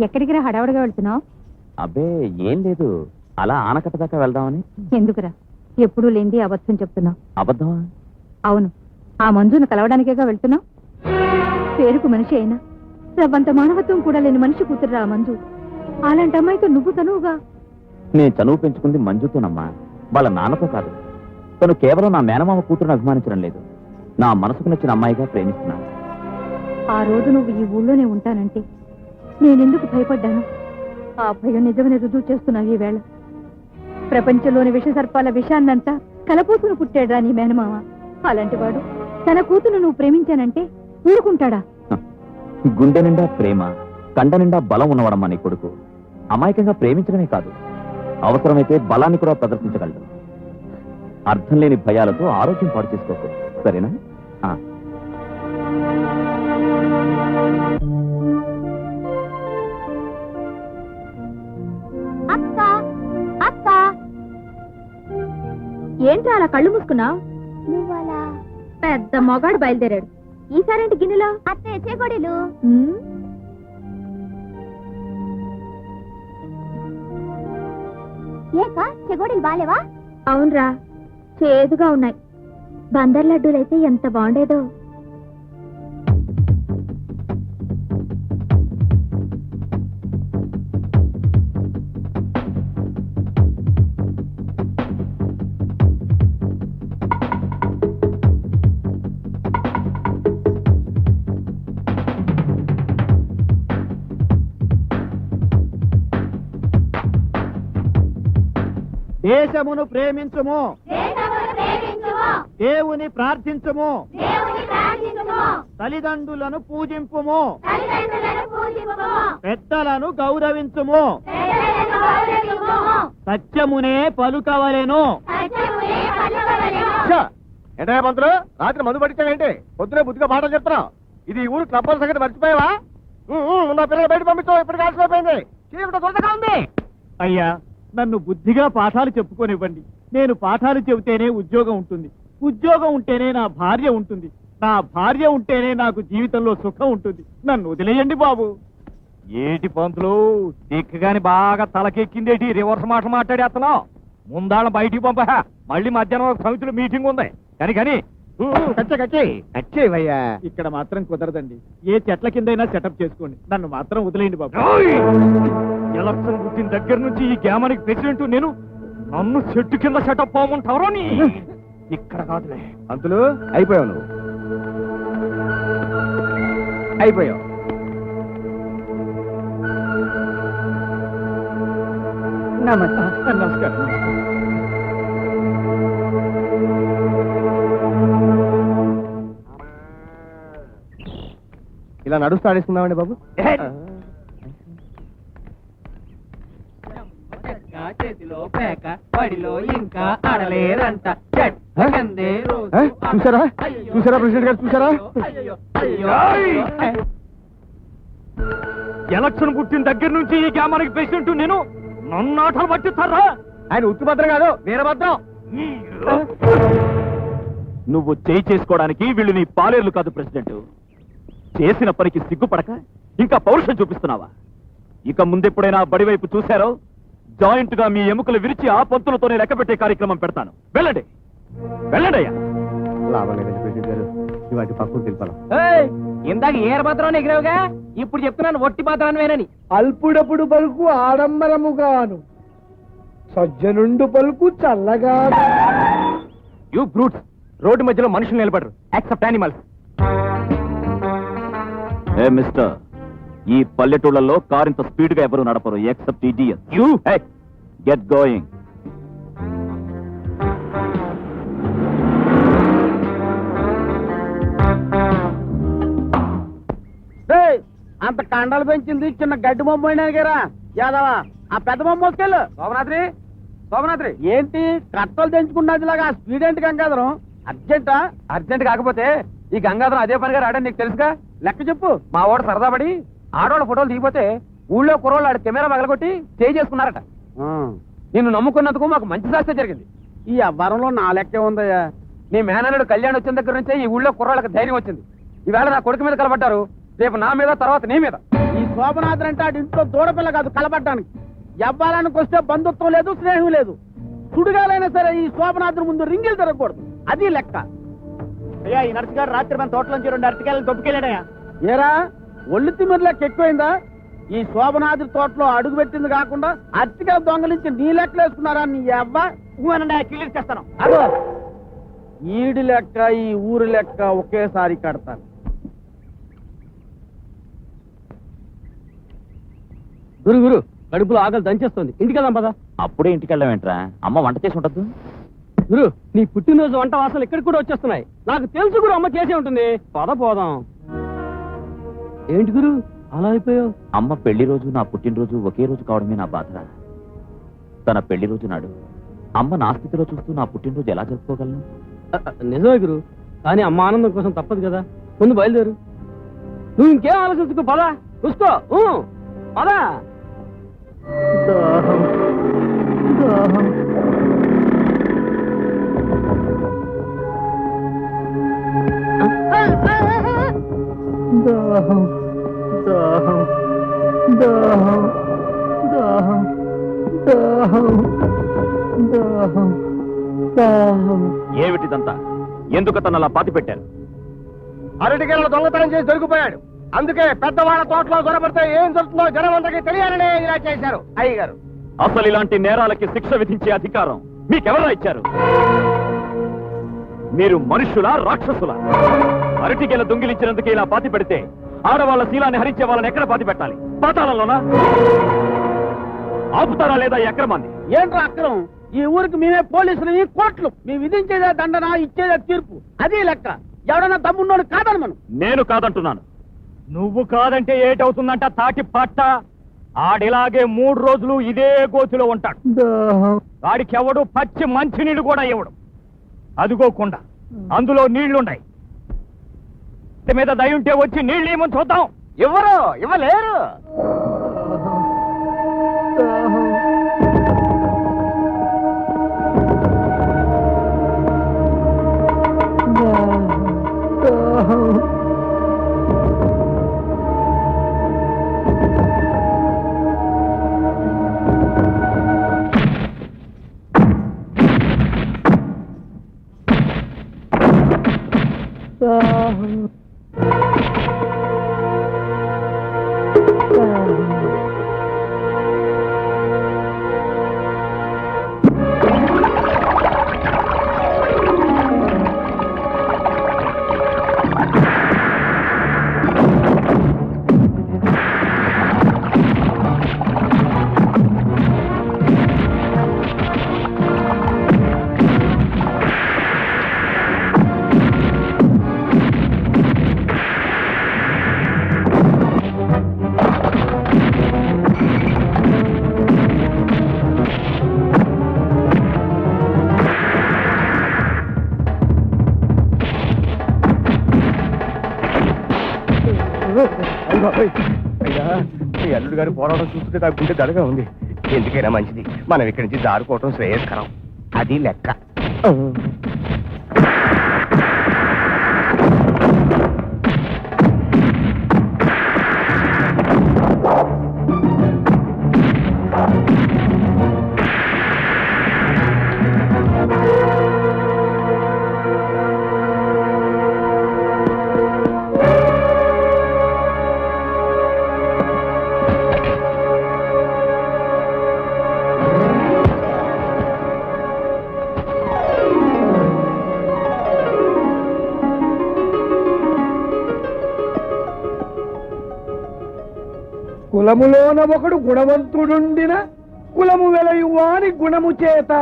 ఎక్కడికి రా హడావుడిగా వెళ్తున్నావు? అబ్బే ఏం లేదు. అలా ఆనకట్ట దాకా వెళ్దామని. ఎందుకురా? ఎప్పుడూ లేనిది అబద్ధం చెప్తున్నావు. అబద్ధమా? అవును. ఆ మంజును కలవడానికేగా వెళ్తున్నావు? పేరుకు మనిషి అయినా. రవ్వంత మానవత్వం కూడా లేని మనిషి కూతురురా ఆ మంజు. అలాంటి అమ్మాయితో నువ్వు తనువుగా? నేను చనువు పెంచుకుంది మంజుతోనమ్మా. వాళ్ళ నాన్నతో కాదు. తను కేవలం నా మేనమామ కూతురుని అభిమానించడం లేదు. నా మనసుకు నచ్చిన అమ్మాయిగా ప్రేమిస్తున్నాను. ఆ రోజు నువ్వు ఈ ఊళ్ళోనే ఉంటానంటే నేనెందుకు భయపడ్డాను? ఆ భయం నిజమని రుజువు చేస్తున్నావు ఈ వేళ. ప్రపంచంలోని విష సర్పాల విషాన్నంతా కలపోసును పుట్టాడా నీ మేనమామ. అలాంటి వాడు తన కూతురు నువ్వు ప్రేమించానంటే ఊరుకుంటాడా? గుండె నిండా ప్రేమ కండ నిండా బలం ఉన్నవాడమ్మా నీ కొడుకు. అమాయకంగా ప్రేమించడమే కాదు అవసరమైతే బలాన్ని కూడా ప్రదర్శించగలడు. అర్థం లేని భయాలతో ఆరోగ్యం పాడు చేసుకోకు సరేనా? ఏంట్రా అలా కళ్ళు మూసుకున్నావు? నువ్వలా? పెద్ద మొగాడు బయలుదేరాడు. ఈసారేంటి గిన్నెలో? అత్తయ్య చెగొడిలు. ఉమ్, ఏక చెగొడిలు బాలేవా? అవునరా చేదుగా ఉన్నాయి. బందర్ లడ్డూలైతే ఎంత బాగుండేదో. దేశమును ప్రేమించుము. దేవుని ప్రార్థించుము. తల్లిదండ్రులను పూజింపుము. పెద్దలను గౌరవించుము. సత్యమునే పలుకవలెను. ఏంటయ్యా పంతులు? రాత్రి మందు పట్టించావేంటి పొద్దునే బుద్ధిగా పాఠం చెప్తున్నావు. ఇది ఊరు క్లబ్బల సంగతి మర్చిపోయావా? నా పిల్లలు బయట పంపించావు. ఇప్పుడు కాల్సిపోయింది చీకటి తొందరగా ఉంది. అయ్యా నన్ను బుద్ధిగా పాఠాలు చెప్పుకోనివ్వండి. నేను పాఠాలు చెబితేనే ఉద్యోగం ఉంటుంది. ఉద్యోగం ఉంటేనే నా భార్య ఉంటుంది. నా భార్య ఉంటేనే నాకు జీవితంలో సుఖం ఉంటుంది. నన్ను వదిలేయండి బాబు. ఏటి పంతులు? దిక్కుగాని బాగా తలకెక్కిందేటి? రివర్స్ మాట మాట్లాడేస్తున్నావు? ముందాళ్ళ బయటికి పంపహా. మళ్ళీ మధ్యాహ్నం ఒక సమితిలో మీటింగ్ ఉంది. కానీ కానీ కచ్చే కచ్చే. కచ్చేవయ్యా ఇక్కడ మాత్రం కుదరదండి. ఏ చెట్ల కిందైనా సెటప్ చేసుకోండి నన్ను మాత్రం వదిలేయండి బాబు. ఎలక్షన్ పుట్టిన దగ్గర నుంచి ఈ గ్రామానికి ప్రెసిడెంట్ నేను నన్ను చెట్టు కింద సెటప్ పోమంటారో నీ? ఇక్కడ కాదులే. పంతులు అయిపోయావు నువ్వు. అయిపోయావు. నమస్కారం నమస్కారం. ఇలా నడుస్తూ ఆడిస్తున్నామండి బాబు. చేతిలో పేక పడిలో ఇంకా ఆడలేరంట చెట్ల కిందే రోజు ఏ? చూసారా చూసారా ప్రెసిడెంట్ గారు? చూసారా. ఎలక్షన్ పుట్టిన దగ్గర నుంచి ఈ గ్రామానికి ప్రెసిడెంట్ నేను. నన్ను ఆటలు పట్టిస్తారా? ఆయన ఉత్తుభద్రం కాదు వీరభద్రం. నువ్వు చేయి చేసుకోవడానికి వీళ్ళు నీ పాలేర్లు కాదు ప్రెసిడెంట్. చేసిన పనికి సిగ్గుపడక ఇంకా పౌరుషం చూపిస్తున్నావా? ఇక ముందెప్పుడైనా బడి వైపు చూశారో? జాయింట్గా మీ ఎముకలు విరిచి ఆ పంతులతోనే లెక్క పెట్టే కార్యక్రమం పెడతాను. వెళ్ళండి. వెళ్ళండి అయ్యా. ఇవాటి పక్కకు ఇందాక ఏరభద్రం ఎగిరావుగా? ఇప్పుడు చెప్తున్నాను ఒట్టి భద్రాన్వేనని అల్పుడప్పుడు పలుకు ఆడంబరముగాను సజ్జనుండు పలుకు చల్లగా యూ బ్రూట్స్ రోడ్డు మధ్యలో మనుషులు నిలబడరు. Except animals a mister. ఈ పల్లెటూళ్ళలో కార్ ఇంత స్పీడ్గా ఎవరు నడపరు except idiot. You! Get going అంత కండాలు పెంచింది చిన్న గడ్డి బొమ్మ పోయినానికేరా యాదవా ఆ పెద్ద బొమ్మ మోసుకెళ్ళు. శోభనాద్రి శోభనాద్రి ఏంటి కట్టలు తెంచుకున్నది లాగా స్పీడ్ ఏంటి గంగాధరం అర్జెంటా? అర్జెంట్ కాకపోతే ఈ గంగాధరం అదే పనిగా రాడని నీకు తెలుసుగా? లెక్క చెప్పు. మా వాడు సరదా పడి ఆడవాళ్ళ ఫోటోలు దిగిపోతే ఊళ్ళో కుర్రోళ్ళు ఆడ కెమెరా పగలగొట్టి చేసుకున్నారట. నిన్ను నమ్ముకున్నందుకు మాకు మంచి శాస్త్రం జరిగింది. ఈ అవ్వారంలో నా లెక్కే ఉందయ్యా. నీ మేనల్లుడు కళ్యాణ్ వచ్చిన దగ్గర నుంచే ఈ ఊళ్ళో కుర్రాళ్ళకి ధైర్యం వచ్చింది. ఈవేళ నా కొడుకు మీద కలబడ్డారు. రేపు నా మీద తర్వాత నీ మీద. ఈ శోభనాథన్ అంటే ఆడి ఇంట్లో దూడపిల్ల కాదు కలబడ్డానికి. ఎవ్వాలనికి వస్తే బంధుత్వం లేదు స్నేహం లేదు. సుడిగాలైనా సరే ఈ శోభనాథన్ ముందు రింగిలు తిరగకూడదు. అది లెక్క. అయ్యా ఈ నర్సు గారు రాత్రి మన తోటలోంచి రెండు అరటికాయలు తొప్పుకెళ్ళాడయ్యా ఏరా ఒళ్ళు తిమ్మిరిలోకి ఎక్కువైందా ఈ శోభనాథి తోటలో అడుగు పెట్టింది కాకుండా అట్టిగా దొంగలించి నీ లెక్కలేసుకున్నారా నీ అవ్వ? చేస్తాను. అదో ఈడి లెక్క ఈ ఊరి లెక్క ఒకేసారి కడతాను. గురు గురు కడుపులో ఆకలి దంచేస్తుంది. ఇంటికి వెళ్దాం పదా. అప్పుడే ఇంటికి వెళ్ళామేంట్రా అమ్మ వంట చేసి ఉండద్దు గురు నీ పుట్టినరోజు వంట వాసనలు ఇక్కడికి కూడా వచ్చేస్తున్నాయి. నాకు తెలుసు గురు అమ్మ చేసే ఉంటుంది. పద పోదాం. ఏంటి గురు అలా అయిపోయావు? అమ్మ పెళ్ళి రోజు నా పుట్టినరోజు ఒకే రోజు కావడమే నా బాధ. తన పెళ్ళి రోజు నాడు అమ్మ నా స్థితిలో చూస్తూ నా పుట్టినరోజు ఎలా జరుపుకోగలను? నిజమే గురు. కానీ అమ్మ ఆనందం కోసం తప్పదు కదా. ముందు బయలుదేరు. నువ్వు ఇంకేం ఆలోచించుకో పదా. చూసుకో ఊ, పదా ఏమిటిదంతా? ఎందుకు తన అలా పాతి పెట్టారు? అరటికెళ్ళ దొంగతనం చేసి దొరికిపోయాడు. అందుకే పెద్దవాళ్ళ తోటలో దొరబడితే ఏం జరుగుతుందో జనం అందరికీ తెలియాలనే ఇలా చేశారు అయ్యగారు. అసలు ఇలాంటి నేరాలకి శిక్ష విధించే అధికారం మీకెవరా ఇచ్చారు? మీరు మనుషులా రాక్షసులా? అరటికెల దొంగిలించినందుకు ఇలా పాతి పెడితే ఆడవాళ్ళ శీలాన్ని హరించే వాళ్ళని ఎక్కడ పాతి పెట్టాలి? పాతాళంలోనా? ఆపుతారా లేదా అక్రమాన్ని? ఏంట్రా అక్రమం? ఈ ఊరికి మేమే పోలీసులు కోట్లు. మేము విధించేదే దండన ఇచ్చేదే తీర్పు? అది లెక్క. ఎవడన్నా తమ్మున్నోడు కాదని మనం. నేను కాదంటున్నాను. నువ్వు కాదంటే ఏటవుతుందంట తాటి పట్ట? ఆడిలాగే మూడు రోజులు ఇదే గోతిలో ఉంటాడు. వాడికి ఎవడు పచ్చి మంచినీళ్ళు కూడా ఇవ్వడు. అదుగోకుండా అందులో నీళ్ళున్నాయి. ఇంటి మీద దయుంటే వచ్చి నీళ్ళు ఏమో చూద్దాం. ఎవరు? ఇవ్వలేరు. అయ్యా మీ అల్లుడు గారు పోరాటం చూస్తుంటే నాకు గుండె దడగా ఉంది. ఎందుకైనా మంచిది. మనం ఇక్కడి నుంచి దారుకోవటం శ్రేయస్కరం. అది లెక్క. కులములోన ఒకడు గుణవంతుడుండిన కులము వెలయువాని గుణము చేత.